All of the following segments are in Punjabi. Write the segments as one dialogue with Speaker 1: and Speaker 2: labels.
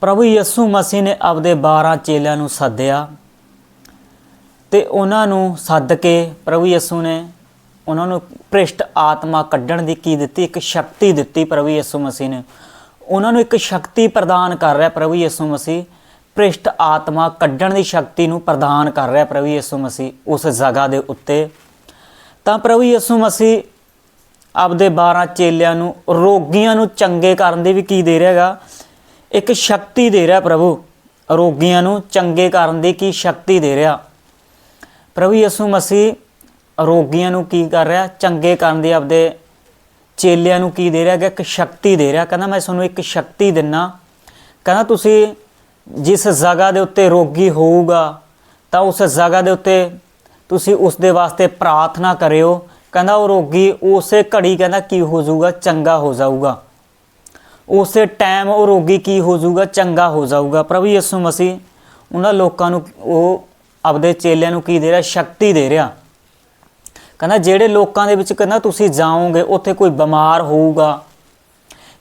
Speaker 1: ਪ੍ਰਭੂ ਯਿਸੂ ਮਸੀਹ ਨੇ ਆਪਦੇ 12 ਚੇਲਿਆਂ ਨੂੰ ਸੱਦਿਆ ਤੇ ਉਹਨਾਂ ਨੂੰ ਸੱਦ ਕੇ ਪ੍ਰਭੂ ਯਿਸੂ ਨੇ ਉਹਨਾਂ ਨੂੰ ਭ੍ਰਿਸ਼ਟ ਆਤਮਾ ਕੱਢਣ ਦੀ ਕੀ ਦਿੱਤੀ? ਇੱਕ ਸ਼ਕਤੀ ਦਿੱਤੀ ਪ੍ਰਭੂ ਯਿਸੂ ਮਸੀਹ ਨੇ। ਉਹਨਾਂ ਨੂੰ ਇੱਕ ਸ਼ਕਤੀ ਪ੍ਰਦਾਨ ਕਰ ਰਿਹਾ ਪ੍ਰਭੂ ਯਿਸੂ ਮਸੀਹ। ਭ੍ਰਿਸ਼ਟ ਆਤਮਾ ਕੱਢਣ ਦੀ ਸ਼ਕਤੀ ਨੂੰ ਪ੍ਰਦਾਨ ਕਰ ਰਿਹਾ ਪ੍ਰਭੂ ਯਿਸੂ ਮਸੀਹ ਉਸ ਜਗ੍ਹਾ ਦੇ ਉੱਤੇ। ਤਾਂ ਪ੍ਰਭੂ ਯਿਸੂ ਮਸੀਹ ਆਪਦੇ 12 ਚੇਲਿਆਂ ਨੂੰ, ਰੋਗੀਆਂ ਨੂੰ ਚੰਗੇ ਕਰਨ ਦੀ ਵੀ ਕੀ ਦੇ ਰਿਹਾਗਾ ਇੱਕ ਸ਼ਕਤੀ ਦੇ ਰਿਹਾ ਪ੍ਰਭੂ। ਰੋਗੀਆਂ ਨੂੰ ਚੰਗੇ ਕਰਨ ਦੀ ਕੀ ਸ਼ਕਤੀ ਦੇ ਰਿਹਾ? ਪ੍ਰਭੂ ਯਿਸੂ ਮਸੀਹ ਰੋਗੀਆਂ ਨੂੰ ਕੀ ਕਰ ਰਿਹਾ? ਚੰਗੇ ਕਰਨ ਦੀ ਆਪਦੇ ਚੇਲਿਆਂ ਨੂੰ ਕੀ ਦੇ ਰਿਹਾ? ਕਿ ਇੱਕ ਸ਼ਕਤੀ ਦੇ ਰਿਹਾ। ਕਹਿੰਦਾ, ਮੈਂ ਤੁਹਾਨੂੰ ਇੱਕ ਸ਼ਕਤੀ ਦਿੰਨਾ। ਕਹਿੰਦਾ, ਤੁਸੀਂ ਜਿਸ ਜਗ੍ਹਾ ਦੇ ਉੱਤੇ ਰੋਗੀ ਹੋਊਗਾ, ਤਾਂ ਉਸ ਜਗ੍ਹਾ ਦੇ ਉੱਤੇ ਤੁਸੀਂ ਉਸ ਦੇ ਵਾਸਤੇ ਪ੍ਰਾਰਥਨਾ ਕਰਿਓ। ਕਹਿੰਦਾ, ਉਹ ਰੋਗੀ ਉਸੇ ਘੜੀ ਕਹਿੰਦਾ, ਕੀ ਹੋ ਜਾਊਗਾ? ਚੰਗਾ ਹੋ ਜਾਊਗਾ। ਉਸੇ ਟਾਈਮ ਉਹ ਰੋਗੀ ਕੀ ਹੋ ਜਾਊਗਾ, ਚੰਗਾ ਹੋ ਜਾਊਗਾ। ਪ੍ਰਭੂ ਯਿਸੂ ਮਸੀਹ, ਉਹਨਾਂ ਲੋਕਾਂ ਨੂੰ ਉਹ ਆਪਦੇ ਚੇਲਿਆਂ ਨੂੰ ਕੀ ਦੇ ਰਿਹਾ? ਸ਼ਕਤੀ ਦੇ ਰਿਹਾ। ਕਹਿੰਦਾ, ਜਿਹੜੇ ਲੋਕਾਂ ਦੇ ਵਿੱਚ ਕਹਿੰਦਾ, ਤੁਸੀਂ ਜਾਓਗੇ, ਉੱਥੇ ਕੋਈ ਬਿਮਾਰ ਹੋਊਗਾ।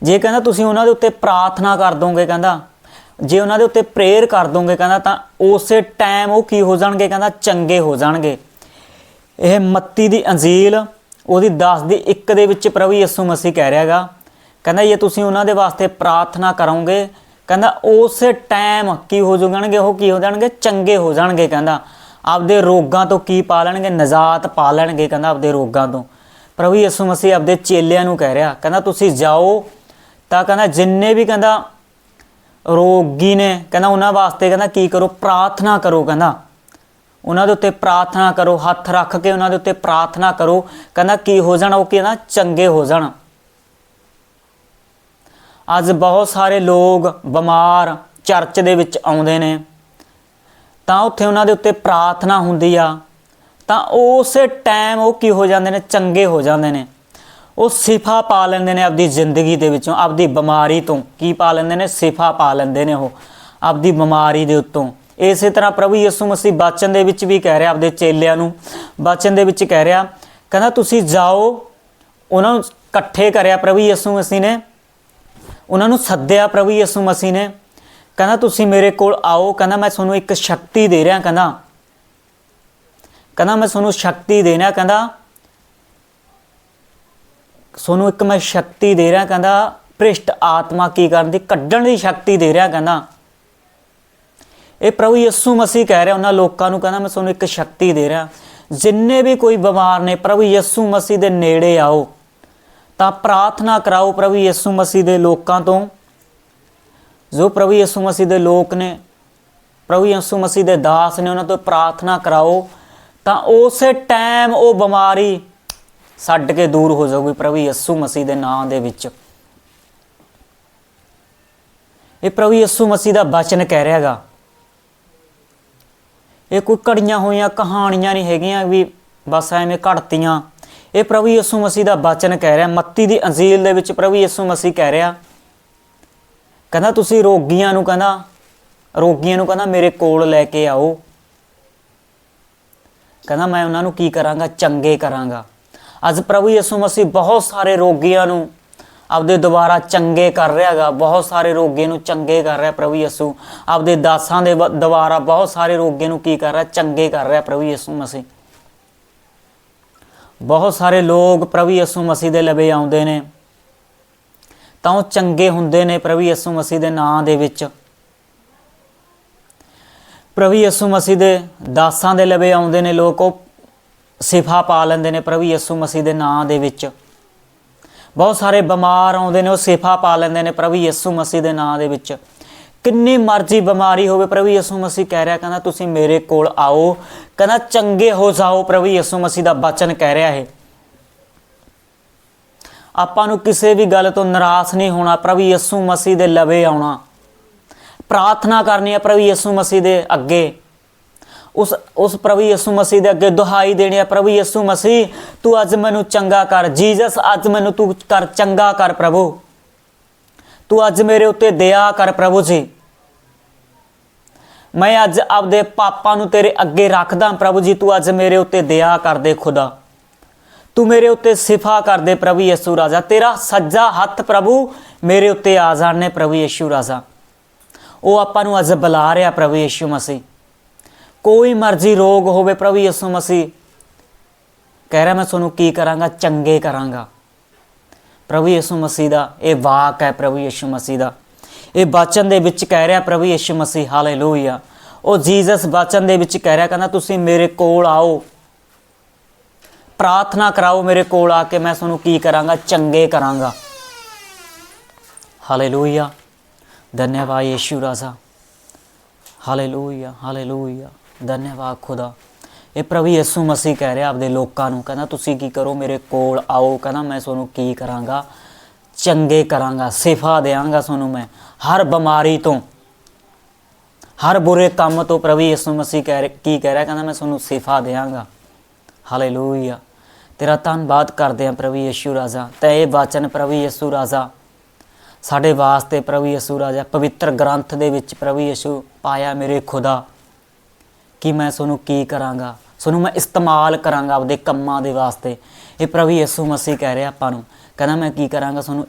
Speaker 1: ਜੇ ਕਹਿੰਦਾ, ਤੁਸੀਂ ਉਹਨਾਂ ਦੇ ਉੱਤੇ ਪ੍ਰਾਰਥਨਾ ਕਰ ਦੋਗੇ, ਕਹਿੰਦਾ, ਜੇ ਉਹਨਾਂ ਦੇ ਉੱਤੇ ਪ੍ਰੇਅਰ ਕਰ ਦੋਗੇ, ਕਹਿੰਦਾ, ਤਾਂ ਉਸੇ ਟਾਈਮ ਉਹ ਕੀ ਹੋ ਜਾਣਗੇ? ਕਹਿੰਦਾ, ਚੰਗੇ ਹੋ ਜਾਣਗੇ। ਇਹ ਮੱਤੀ ਦੀ ਅੰਜੀਲ, ਉਹਦੀ 10 ਦੀ 1 ਦੇ ਵਿੱਚ ਪ੍ਰਭੂ ਯਿਸੂ ਮਸੀਹ ਕਹਿ ਰਿਹਾਗਾ ਕਹਿੰਦਾ, ਜੇ ਤੁਸੀਂ ਉਹਨਾਂ ਦੇ ਵਾਸਤੇ ਪ੍ਰਾਰਥਨਾ ਕਰੋਗੇ, ਕਹਿੰਦਾ, ਉਸੇ ਟਾਈਮ ਕੀ ਹੋ ਜਾਣਗੇ? ਉਹ ਕੀ ਹੋ ਜਾਣਗੇ? ਚੰਗੇ ਹੋ ਜਾਣਗੇ, ਕਹਿੰਦਾ। ਆਪਦੇ ਰੋਗਾਂ ਤੋਂ ਕੀ ਪਾ ਲੈਣਗੇ? ਨਜ਼ਾਤ ਪਾ ਲੈਣਗੇ, ਕਹਿੰਦਾ, ਆਪਦੇ ਰੋਗਾਂ ਤੋਂ। ਪ੍ਰਭੂ ਯਿਸੂ ਮਸੀਹ ਆਪਦੇ ਚੇਲਿਆਂ ਨੂੰ ਕਹਿ ਰਿਹਾ, ਕਹਿੰਦਾ, ਤੁਸੀਂ ਜਾਓ। ਤਾਂ ਕਹਿੰਦਾ, ਜਿੰਨੇ ਵੀ, ਕਹਿੰਦਾ, ਰੋਗੀ ਨੇ, ਕਹਿੰਦਾ, ਉਹਨਾਂ ਵਾਸਤੇ, ਕਹਿੰਦਾ, ਕੀ ਕਰੋ? ਪ੍ਰਾਰਥਨਾ ਕਰੋ, ਕਹਿੰਦਾ। ਉਹਨਾਂ ਦੇ ਉੱਤੇ ਪ੍ਰਾਰਥਨਾ ਕਰੋ, ਹੱਥ ਰੱਖ ਕੇ ਉਹਨਾਂ ਦੇ ਉੱਤੇ ਪ੍ਰਾਰਥਨਾ ਕਰੋ। ਕਹਿੰਦਾ, ਕੀ ਹੋ ਜਾਣਾ? ਉਹ ਕਹਿੰਦਾ ਚੰਗੇ ਹੋ ਜਾਣ। ਅੱਜ ਬਹੁਤ ਸਾਰੇ ਲੋਕ ਬਿਮਾਰ ਚਰਚ ਦੇ ਵਿੱਚ ਆਉਂਦੇ ਨੇ। ਤਾਂ ਉੱਥੇ ਉਹਨਾਂ ਦੇ ਉੱਤੇ ਪ੍ਰਾਰਥਨਾ ਹੁੰਦੀ ਆ। ਤਾਂ ਉਸੇ ਟਾਈਮ ਉਹ ਕੀ ਹੋ ਜਾਂਦੇ ਨੇ? ਚੰਗੇ ਹੋ ਜਾਂਦੇ ਨੇ। ਉਹ ਸਿਫਾ ਪਾ ਲੈਂਦੇ ਨੇ ਆਪਦੀ ਜ਼ਿੰਦਗੀ ਦੇ ਵਿੱਚੋਂ, ਆਪਦੀ ਬਿਮਾਰੀ ਤੋਂ। ਕੀ ਪਾ ਲੈਂਦੇ ਨੇ? ਸਿਫਾ ਪਾ ਲੈਂਦੇ ਨੇ ਉਹ, ਆਪਦੀ ਬਿਮਾਰੀ ਦੇ ਉੱਤੋਂ। ਇਸੇ ਤਰ੍ਹਾਂ ਪ੍ਰਭੂ ਯਿਸੂ ਮਸੀਹ ਬਚਨ ਦੇ ਵਿੱਚ ਵੀ ਕਹਿ ਰਿਹਾ, ਆਪਦੇ ਚੇਲਿਆਂ ਨੂੰ ਬਚਨ ਦੇ ਵਿੱਚ ਕਹਿ ਰਿਹਾ, ਕਹਿੰਦਾ, ਤੁਸੀਂ ਜਾਓ, ਉਹਨਾਂ ਨੂੰ ਇਕੱਠੇ ਕਰਿਆ ਪ੍ਰਭੂ ਯਿਸੂ ਮਸੀਹ ਨੇ ਉਹਨਾਂ ਨੂੰ ਸੱਦਿਆ ਪ੍ਰਭੂ ਯਿਸੂ ਮਸੀਹ ਨੇ। ਕਹਿੰਦਾ, ਤੁਸੀਂ ਮੇਰੇ ਕੋਲ ਆਓ। ਕਹਿੰਦਾ, ਮੈਂ ਤੁਹਾਨੂੰ ਇੱਕ ਸ਼ਕਤੀ ਦੇ ਰਿਹਾ। ਕਹਿੰਦਾ ਕਹਿੰਦਾ, ਮੈਂ ਤੁਹਾਨੂੰ ਸ਼ਕਤੀ ਦੇਣਾ ਕਹਿੰਦਾ, ਤੁਹਾਨੂੰ ਇੱਕ ਮੈਂ ਸ਼ਕਤੀ ਦੇ ਰਿਹਾ। ਕਹਿੰਦਾ, ਭ੍ਰਿਸ਼ਟ ਆਤਮਾ ਕੀ ਕਰਨ ਦੀ? ਕੱਢਣ ਦੀ ਸ਼ਕਤੀ ਦੇ ਰਿਹਾ। ਕਹਿੰਦਾ, ਇਹ ਪ੍ਰਭੂ ਯਿਸੂ ਮਸੀਹ ਕਹਿ ਰਿਹਾ ਉਹਨਾਂ ਲੋਕਾਂ ਨੂੰ। ਕਹਿੰਦਾ, ਮੈਂ ਤੁਹਾਨੂੰ ਇੱਕ ਸ਼ਕਤੀ ਦੇ ਰਿਹਾ। ਜਿੰਨੇ ਵੀ ਕੋਈ ਬਿਮਾਰ ਨੇ, ਪ੍ਰਭੂ ਯਿਸੂ ਮਸੀਹ ਦੇ ਨੇੜੇ ਆਓ। ਤਾਂ ਪ੍ਰਾਰਥਨਾ ਕਰਾਓ ਪ੍ਰਭੂ ਯਿਸੂ ਮਸੀਹ ਦੇ ਲੋਕਾਂ ਤੋਂ। ਜੋ ਪ੍ਰਭੂ ਯਿਸੂ ਮਸੀਹ ਦੇ ਲੋਕ ਨੇ, ਪ੍ਰਭੂ ਯਿਸੂ ਮਸੀਹ ਦੇ ਦਾਸ ਨੇ ਉਹਨਾਂ ਤੋਂ ਪ੍ਰਾਰਥਨਾ ਕਰਾਓ, ਤਾਂ ਉਸੇ ਟਾਈਮ ਉਹ ਬਿਮਾਰੀ ਛੱਡ ਕੇ ਦੂਰ ਹੋ ਜਾਊਗੀ ਪ੍ਰਭੂ ਯਿਸੂ ਮਸੀਹ ਦੇ ਨਾਮ ਦੇ ਵਿੱਚ। ਇਹ ਪ੍ਰਭੂ ਯਿਸੂ ਮਸੀਹ ਦਾ ਬਚਨ ਕਹਿ ਰਿਹਾ ਹੈਗਾ। ਇਹ ਕੋਈ ਘੜੀਆਂ ਹੋਈਆਂ, ਕਹਾਣੀਆਂ ਨਹੀਂ ਹੈਗੀਆਂ ਵੀ ਬਸ ਐਵੇਂ ਘੜਤੀਆਂ। ਇਹ ਪ੍ਰਭੂ ਯਿਸੂ ਮਸੀਹ ਦਾ ਬਚਨ ਕਹਿ ਰਿਹਾ, ਮੱਤੀ ਦੀ ਅੰਜੀਲ ਦੇ ਵਿੱਚ ਪ੍ਰਭੂ ਯਿਸੂ ਮਸੀਹ ਕਹਿ ਰਿਹਾ, ਕਹਿੰਦਾ, ਤੁਸੀਂ ਰੋਗੀਆਂ ਨੂੰ ਕਹਿੰਦਾ, ਰੋਗੀਆਂ ਨੂੰ ਕਹਿੰਦਾ, ਮੇਰੇ ਕੋਲ ਲੈ ਕੇ ਆਓ। ਕਹਿੰਦਾ, ਮੈਂ ਉਹਨਾਂ ਨੂੰ ਕੀ ਕਰਾਂਗਾ? ਚੰਗੇ ਕਰਾਂਗਾ। ਅੱਜ ਪ੍ਰਭੂ ਯਿਸੂ ਮਸੀਹ ਬਹੁਤ ਸਾਰੇ ਰੋਗੀਆਂ ਨੂੰ ਆਪਦੇ ਦੁਆਰਾ ਚੰਗੇ ਕਰ ਰਿਹਾਗਾ, ਬਹੁਤ ਸਾਰੇ ਰੋਗੇ ਨੂੰ ਚੰਗੇ ਕਰ ਰਿਹਾ ਪ੍ਰਭੂ ਯਿਸੂ। ਆਪਦੇ ਦਾਸਾਂ ਦੇ ਵ- ਦੁਆਰਾ ਬਹੁਤ ਸਾਰੇ ਰੋਗੇ ਨੂੰ ਕੀ ਕਰ ਰਿਹਾ? ਚੰਗੇ ਕਰ ਰਿਹਾ ਪ੍ਰਭੂ ਯਿਸੂ ਮਸੀਹ। ਬਹੁਤ ਸਾਰੇ ਲੋਕ ਪ੍ਰਭੂ ਯਿਸੂ ਮਸੀਹ ਦੇ ਲਵੇ ਆਉਂਦੇ ਨੇ। ਤਾਂ ਉਹ ਚੰਗੇ ਹੁੰਦੇ ਨੇ ਪ੍ਰਭੂ ਯਿਸੂ ਮਸੀਹ ਦੇ ਨਾਂ ਦੇ ਵਿੱਚ। ਪ੍ਰਭੂ ਯਿਸੂ ਮਸੀਹ ਦੇ ਦਾਸਾਂ ਦੇ ਲਵੇ ਆਉਂਦੇ ਨੇ, ਲੋਕ ਉਹ ਸਿਫਾ ਪਾ ਲੈਂਦੇ ਨੇ ਪ੍ਰਭੂ ਯਿਸੂ ਮਸੀਹ ਦੇ ਨਾਂ ਦੇ ਵਿੱਚ। ਬਹੁਤ ਸਾਰੇ ਬਿਮਾਰ ਆਉਂਦੇ ਨੇ, ਉਹ ਸਿਫਾ ਪਾ ਲੈਂਦੇ ਨੇ ਪ੍ਰਭੂ ਯਿਸੂ ਮਸੀਹ ਦੇ ਨਾਂ ਦੇ ਵਿੱਚ। ਕਿੰਨੀ ਮਰਜ਼ੀ ਬਿਮਾਰੀ ਹੋਵੇ, ਪ੍ਰਭੂ ਯਿਸੂ ਮਸੀਹ ਕਹਿ ਰਿਹਾ, ਕਹਿੰਦਾ, ਤੁਸੀਂ ਮੇਰੇ ਕੋਲ ਆਓ। ਕਹਿੰਦਾ, ਚੰਗੇ ਹੋ ਜਾਓ, ਪ੍ਰਭੂ ਯਿਸੂ ਮਸੀਹ ਦਾ ਬਚਨ ਕਹਿ ਰਿਹਾ ਹੈ ਆਪਾਂ ਨੂੰ ਕਿਸੇ ਵੀ ਗੱਲ ਤੋਂ ਨਿਰਾਸ਼ ਨਹੀਂ ਹੋਣਾ, ਪ੍ਰਭੂ ਯਿਸੂ ਮਸੀਹ ਦੇ ਲਵੇ ਆਉਣਾ। ਪ੍ਰਾਰਥਨਾ ਕਰਨੀ ਹੈ ਪ੍ਰਭੂ ਯਿਸੂ ਮਸੀਹ ਦੇ ਅੱਗੇ। ਉਸ ਉਸ ਪ੍ਰਭੂ ਯਿਸੂ ਮਸੀਹ ਦੇ ਅੱਗੇ ਦੁਹਾਈ ਦੇਣੀ ਹੈ, ਪ੍ਰਭੂ ਯਿਸੂ ਮਸੀਹ, ਤੂੰ ਅੱਜ ਮੈਨੂੰ ਚੰਗਾ ਕਰ। ਜੀਸਸ, ਅੱਜ ਮੈਨੂੰ ਤੂੰ ਕਰ, ਚੰਗਾ ਕਰ, ਪ੍ਰਭੂ। ਤੂੰ ਅੱਜ ਮੇਰੇ ਉੱਤੇ ਦਇਆ ਕਰ ਪ੍ਰਭੂ ਜੀ। ਮੈਂ ਅੱਜ ਆਪਦੇ ਪਾਪਾਂ ਨੂੰ ਤੇਰੇ ਅੱਗੇ ਰੱਖਦਾ ਪ੍ਰਭੂ ਜੀ, ਤੂੰ ਅੱਜ ਮੇਰੇ ਉੱਤੇ ਦਇਆ ਕਰ ਦੇ ਖੁਦਾ। ਤੂੰ ਮੇਰੇ ਉੱਤੇ ਸਿਫਾ ਕਰ ਦੇ ਪ੍ਰਭੂ ਯਿਸੂ ਰਾਜਾ। ਤੇਰਾ ਸੱਜਾ ਹੱਥ ਪ੍ਰਭੂ ਮੇਰੇ ਉੱਤੇ ਆ ਜਾਣ ਪ੍ਰਭੂ ਯਿਸੂ ਰਾਜਾ। ਉਹ ਆਪਾਂ ਨੂੰ ਅੱਜ ਬੁਲਾ ਰਿਹਾ ਪ੍ਰਭੂ ਯਿਸੂ ਮਸੀਹ। ਕੋਈ ਮਰਜ਼ੀ ਰੋਗ ਹੋਵੇ ਪ੍ਰਭੂ ਯਿਸੂ ਮਸੀਹ। ਕਹਿ ਰਿਹਾ ਮੈਂ ਤੁਹਾਨੂੰ ਕੀ ਕਰਾਂਗਾ? ਚੰਗੇ ਕਰਾਂਗਾ। ਪ੍ਰਭੂ ਯਿਸੂ ਮਸੀਹ ਦਾ, ਇਹ ਵਾਕ ਹੈ ਪ੍ਰਭੂ ਯਿਸੂ ਮਸੀਹ ਦਾ। ਇਹ ਬਚਨ ਦੇ ਵਿੱਚ ਕਹਿ ਰਿਹਾ ਪ੍ਰਭੂ ਯਿਸੂ ਮਸੀਹ, ਹਾਲੇਲੂਇਆ। ਉਹ ਜੀਸਸ ਬਚਨ ਦੇ ਵਿੱਚ ਕਹਿ ਰਿਹਾ, ਕਹਿੰਦਾ, ਤੁਸੀਂ ਮੇਰੇ ਕੋਲ ਆਓ। ਪ੍ਰਾਰਥਨਾ ਕਰਾਓ ਮੇਰੇ ਕੋਲ ਆ ਕੇ, ਮੈਂ ਤੁਹਾਨੂੰ ਕੀ ਕਰਾਂਗਾ? ਚੰਗੇ ਕਰਾਂਗਾ। ਹਾਲੇਲੂਇਆ। ਧੰਨਵਾਦ ਯੇਸ਼ੂ ਰਾਜ਼ਾ। Hallelujah hallelujah. ਧੰਨਵਾਦ ਖੁਦਾ। ਇਹ ਪ੍ਰਭੂ ਯਿਸੂ ਮਸੀਹ ਕਹਿ ਰਿਹਾ ਆਪਦੇ ਲੋਕਾਂ ਨੂੰ, ਕਹਿੰਦਾ ਤੁਸੀਂ ਕੀ ਕਰੋ, ਮੇਰੇ ਕੋਲ ਆਓ, ਕਹਿੰਦਾ ਮੈਂ ਤੁਹਾਨੂੰ ਕੀ ਕਰਾਂਗਾ? ਚੰਗੇ ਕਰਾਂਗਾ, ਸਿਫਾ ਦੇਵਾਂਗਾ ਤੁਹਾਨੂੰ ਮੈਂ। ਹਰ ਬਿਮਾਰੀ ਤੋਂ, ਹਰ ਬੁਰੇ ਕੰਮ ਤੋਂ ਪ੍ਰਭੂ ਯਿਸੂ ਮਸੀਹ ਕਹਿ ਰਿਹਾ- ਕੀ ਕਹਿ ਰਿਹਾ? ਕਹਿੰਦਾ ਮੈਂ ਤੁਹਾਨੂੰ ਸਿਫਾ ਦੇਵਾਂਗਾ ਹਾਲੇਲੂਇਆ ਤੇਰਾ ਧੰਨਵਾਦ ਕਰਦੇ ਹਾਂ ਪ੍ਰਭੂ ਯਿਸੂ ਰਾਜ਼ਾ। ਤੇ ਇਹ ਵਚਨ ਪ੍ਰਭੂ ਯਿਸੂ ਰਾਜ਼ਾ। ਸਾਡੇ ਵਾਸਤੇ ਪ੍ਰਭੂ ਯਿਸੂ ਰਾਜਾ, ਪਵਿੱਤਰ ਗ੍ਰੰਥ ਦੇ ਵਿੱਚ ਪ੍ਰਭੂ ਯਿਸੂ ਪਾਇਆ ਮੇਰੇ ਖੁਦਾ। ਕਿ ਮੈਂ ਤੁਹਾਨੂੰ ਕੀ ਕਰਾਂਗਾ? ਤੁਹਾਨੂੰ ਮੈਂ ਇਸਤੇਮਾਲ ਕਰਾਂਗਾ ਆਪਦੇ ਕੰਮਾਂ ਦੇ ਵਾਸਤੇ। ਇਹ ਪ੍ਰਭੂ ਯਿਸੂ ਮਸੀਹ ਕਹਿ ਰਿਹਾ ਆਪਾਂ ਨੂੰ। ਕਹਿੰਦਾ ਮੈਂ ਕੀ ਕਰਾਂਗਾ? ਤੁਹਾਨੂੰ